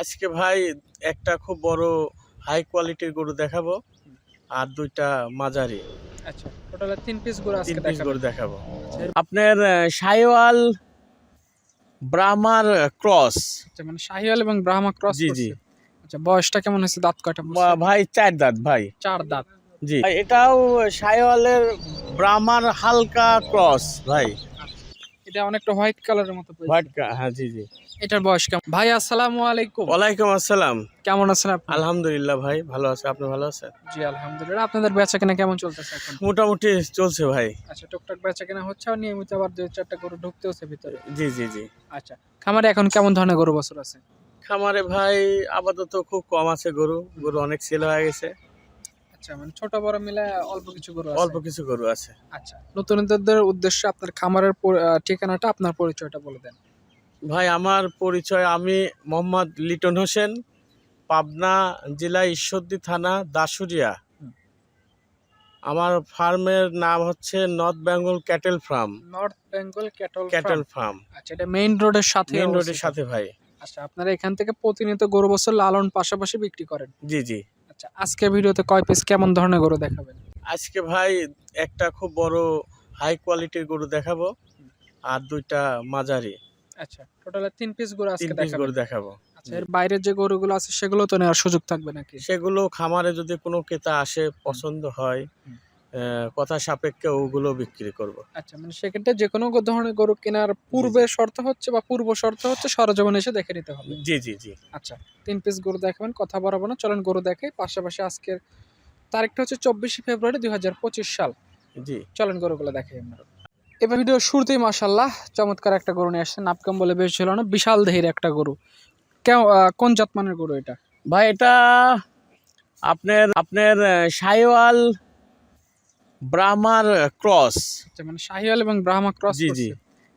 আজকে ভাই একটা খুব বড় হাই কোয়ালিটির গরু দেখাবো আর দুইটা মাঝারি। আচ্ছা টোটাল তিন পিস গরু তিন পিস গরু দেখাবো। আপনার সাইওয়াল ব্রাহ্মার ক্রস। আচ্ছা মানে শাহিওয়াল এবং ব্রাহ্মা ক্রস জি, জি। আচ্ছা বয়সটা কেমন হয়েছে? দাঁত কয়টা ভাই চার দাঁত ভাই। চার দাঁত। জি। এটাও সাইওয়ালের ব্রাহ্মার হালকা ক্রস ভাই। এটা অনেকটা হোয়াইট কালারের মতো। হোয়াইট হ্যাঁ জি জি। এটার বয়স কেমন? ভাই আসসালামু আলাইকুম। ওয়ালাইকুম আসসালাম। কেমন আছেন আপনি? আলহামদুলিল্লাহ ভাই ভালো আছে। আপনি ভালো আছেন? জি আলহামদুলিল্লাহ। আপনাদের বেচা কেনা কেমন চলতেছে এখন? মোটামুটি চলছে ভাই। আচ্ছা টুকটাক বেচা কেনা হচ্ছে আর নিয়মিত আবার দুই চারটা গরু ঢুকতেছে ভিতরে। জি জি জি। আচ্ছা খামারে এখন কেমন ধরনের গরু বছর আছে? খামারে ভাই আপাতত খুব কম আছে গরু। গরু অনেক সেল হয়ে গেছে। আচ্ছা মানে ছোট বড় মিলে অল্প কিছু গরু আছে? অল্প কিছু গরু আছে। আচ্ছা নতুনদের উদ্দেশ্যে আপনার খামারের ঠিকানাটা আপনার পরিচয়টা বলে দেন। ভাই আমার পরিচয় আমি মোহাম্মদ লিটন হোসেন পাবনা জেলা ঈশ্বরদী থানা দাসুরিয়া আমার ফার্মের নাম হচ্ছে north Bengal cattle farm. North Bengal cattle cattle farm. আচ্ছা এটা মেইন রোডের সাথে মেইন রোডের সাথে ভাই। আচ্ছা আপনারা এখান থেকে প্রতিনিয়ত গরু বছর লালন পাশাপাশি বিক্রি করেন? জি জি। আচ্ছা আজকে ভিডিওতে কয় পিস কেমন ধরনের গরু দেখাবেন? আজকে ভাই একটা খুব বড় হাই কোয়ালিটির গরু দেখাবো আর দুইটা মাঝারি। আচ্ছা টোটাল তিন পিস গরু তিন আজকে পিস গরু দেখাবো। আচ্ছা এর বাইরের যে গরুগুলো আছে সেগুলো তো নেওয়ার সুযোগ থাকবে নাকি? সেগুলো খামারে যদি কোনো ক্রেতা আসে পছন্দ হয় কথা সাপেক্ষে ওগুলো বিক্রি করব। আচ্ছা মানে সেক্ষেত্রে যে কোনো ধরনের গরু কেনার পূর্বে শর্ত হচ্ছে বা পূর্ব শর্ত হচ্ছে সরজমিন এসে দেখে নিতে হবে। জি জি জি। আচ্ছা তিন পিস গরু দেখাবেন কথা বরাবর না। চলেন গরু দেখে পাশাপাশি আজকের তারিখটা হচ্ছে চব্বিশে ফেব্রুয়ারি দুই হাজার পঁচিশ সাল। জি। চলেন গরুগুলো দেখাই আমরা। এবার ভিডিও শুরুতেই মাসাল্লাহ চমৎকার একটা গরু নিয়ে আসছে নাপকাম বলে বেশ ছিল না বিশাল দেহের একটা গরু। কেউ কোন জাতমানের গরু এটা? ভাই এটা আপনার আপনার সাইওয়াল ব্রাহ্মার ক্রস। আচ্ছা মানে শাহিওয়াল এবং ব্রাহ্মা ক্রস জি, জি।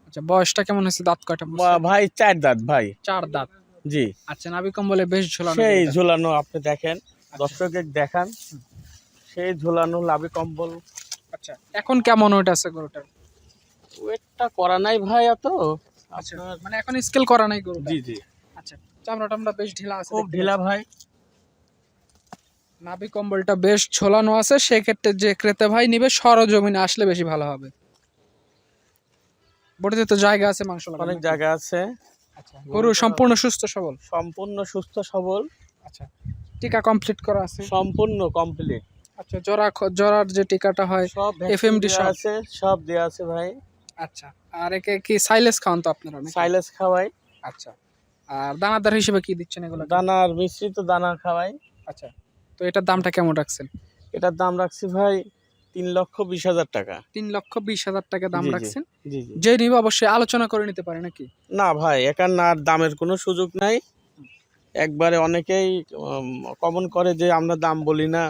আচ্ছা বয়সটা কেমন হয়েছে? দাঁত কয়টা ভাই চার দাঁত ভাই। চার দাঁত। জি। আচ্ছা নাবিকম বলে বেশ ঝোলানো সেই গরুটা। ঝুলানো আপনি দেখেন আচ্ছা, দর্শকের দেখান। সেই ঝুলানো লাভে কম্বল। আচ্ছা এখন কেমন ওইটা আছে গরুটার? ওয়েটটা করা নাই ভাই এত। আচ্ছা মানে এখন স্কেল করা নাই গরু জি জি। আচ্ছা চামড়া টামড়া বেশ ঢিলা আছে খুব ঢিলা ভাই। নাভি কম্বলটা বেশ ঝোলানো আছে সেক্ষেত্রে যে ক্রেতা ভাই নিবে সরজমিনে আসলে বেশি ভালো হবে। বডিতে তো জায়গা আছে মাংস অনেক জায়গা আছে। আচ্ছা গরু সম্পূর্ণ সুস্থ সবল? সম্পূর্ণ সুস্থ সবল। আচ্ছা টিকা কমপ্লিট করা আছে? সম্পূর্ণ কমপ্লিট আচ্ছা জরা জরার যে টিকাটা হয় সব FMD সব। আছে সব দেয়া আছে ভাই। আচ্ছা আর একে কি সাইলেস খাওয়ান তো আপনারা? সাইলেস খাওয়াই। আচ্ছা আর দানাদার হিসেবে কি দিচ্ছেন এগুলো? দানার মিশ্রিত দানা খাওয়াই। আচ্ছা তো এটার দামটা কেমন রাখছেন? এটার দাম রাখছি ভাই তিন লক্ষ বিশ হাজার টাকা। তিন লক্ষ বিশ হাজার টাকা দাম। রাখছেন? যে নিবে অবশ্যই আলোচনা করে নিতে পারে নাকি? না ভাই এখান আর দামের কোনো সুযোগ নাই। একবারে অনেকেই কমন করে যে আমরা দাম বলি না।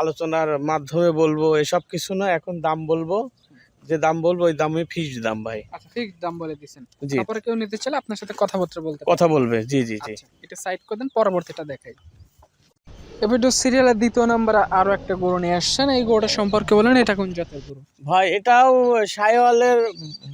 আলোচনার মাধ্যমে বলব এসব কিছু না এখন দাম বলব। যে দাম বলব ওই দামে ফিক্সড দাম ভাই। আচ্ছা ফিক্স দাম বলে দিছেন। জি। তারপরে কেউ নিতে চাইলে আপনার সাথে কথাবার্তা বলতে। কথা বলবে জি জি জি। আচ্ছা এটা সাইড করে দেন পরবর্তীটা দেখাই। এবার তো সিরিয়ালের দ্বিতীয় নম্বরে আরও একটা গরু নিয়ে আসছেন। এই গরুটা সম্পর্কে বলেন এটা কোন জাতের গরু? ভাই এটাও সাইওয়ালের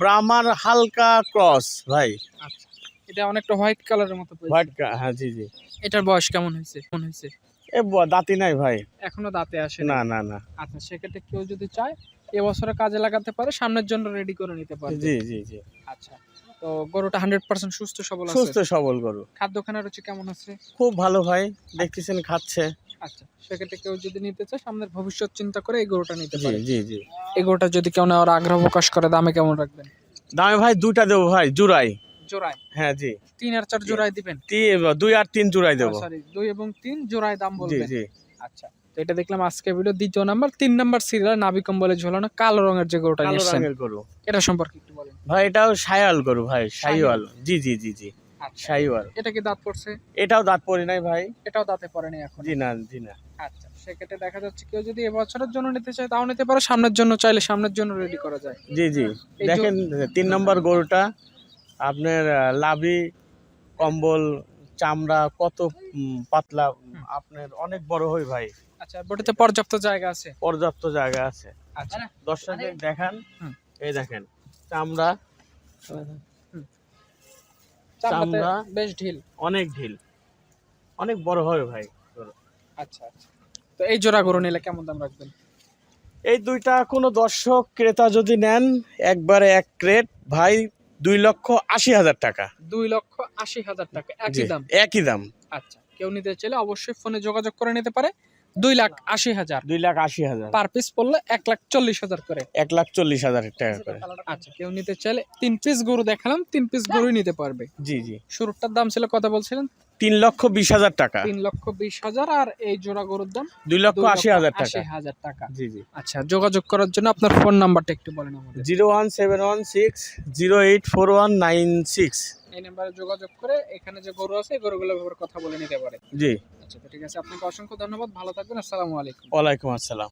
ব্রাহ্মার হালকা ক্রস ভাই। আচ্ছা এটা অনেকটা হোয়াইট কালারের মতো হোয়াইট হ্যাঁ জি জি। এটার বয়স কেমন হয়েছে? কেমন হয়েছে? এ দাঁতি নাই ভাই। এখনও দাঁতে আসে না না না। আচ্ছা সেক্ষেত্রে কেউ যদি চায় এবছরে কাজে লাগাতে পারে সামনের জন্য রেডি করে নিতে পারে জি জি জি। আচ্ছা তো গরুটা হান্ড্রেড পার্সেন্ট সুস্থ সবল আছে? সুস্থ সবল গরু। খাদ্যখানার রুচি কেমন আছে? খুব ভালো ভাই দেখতেছেন খাচ্ছে। আচ্ছা সেক্ষেত্রে কেউ যদি নিতে চায় সামনের ভবিষ্যৎ চিন্তা করে এই গরুটা নিতে পারে। জি জি। এই গরুটা যদি কেউ নেওয়ার আগ্রহ প্রকাশ করে দামে কেমন রাখবেন? দামে ভাই দুইটা দেবো ভাই জুড়াই। জোড়ায়। হ্যাঁ জি। তিন আর চার জোড়ায় দিবেন? দুই আর তিন জোড়াই দেবো। সরি দুই এবং তিন জোড়ায় দাম বলবেন। জি। আচ্ছা তো এটা দেখলাম আজকে ভিডিও দ্বিতীয় নাম্বার তিন নাম্বার সিরিয়াল নাবি কম্বলে ঝোলানো কালো রঙের যে গরুটা নিয়েছেন। এটা সম্পর্কে একটু বলেন। ভাই এটাও সাইওয়াল গরু ভাই সাইওয়াল জি জি জি জি সাইওয়াল এটা কি দাঁত পড়ছে? এটাও দাঁত পড়ি নাই ভাই। এটাও দাঁতে এখন। জি না জি না। আচ্ছা সেক্ষেত্রে দেখা যাচ্ছে কেউ যদি এবছরের জন্য নিতে চায় তাও নিতে পারে। সামনের জন্য চাইলে সামনের জন্য রেডি করা যায়। জি জি। দেখেন তিন নম্বর গরুটা আপনার লাভি কম্বল চামড়া কত পাতলা আপনার অনেক বড় হই ভাই। আচ্ছা বডিতে পর্যাপ্ত জায়গা আছে? পর্যাপ্ত জায়গা আছে। আচ্ছা। দর্শকের দেখান হুম। এই দেখেন চামড়া চামড়া। বেশ ঢিল। অনেক ঢিল। অনেক বড় হবে ভাই। আচ্ছা আচ্ছা। তো এই জোড়া গরু নিলে কেমন দাম রাখবেন? এই দুইটা কোনো দর্শক ক্রেতা যদি নেন একবারে এক ক্রেট। ভাই দুই লক্ষ আশি হাজার টাকা। দুই লক্ষ আশি হাজার টাকা একই দাম? একই দাম। আচ্ছা কেউ নিতে চাইলে অবশ্যই ফোনে যোগাযোগ করে নিতে পারে। দুই লাখ আশি হাজার। দুই লাখ আশি হাজার। পার পিস পড়লে এক লাখ চল্লিশ হাজার করে। এক লাখ চল্লিশ হাজার টাকা করে। আচ্ছা কেউ নিতে চাইলে তিন পিস গরু দেখালাম তিন পিস গরুই নিতে পারবে। জি জি। শুরুটার দাম ছিল কথা বলছিলেন? তিন লক্ষ বিশ হাজার টাকা। তিন লক্ষ বিশ হাজার আর এই জোড়া গরুর দাম দুই লক্ষ আশি হাজার আশি টাকা। হাজার টাকা। জি জি। আচ্ছা যোগাযোগ করার জন্য আপনার ফোন নাম্বারটা একটু বলেন আমাদের। Zero one seven one six zero eight four one nine six. এই নাম্বারে যোগাযোগ করে এখানে যে গরু আছে এই গরুগুলোর ব্যাপারে কথা বলে নিতে পারে জি। আচ্ছা ঠিক আছে আপনাকে অসংখ্য ধন্যবাদ। ভালো থাকবেন আসসালামু আলাইকুম। ওয়ালাইকুম আসসালাম।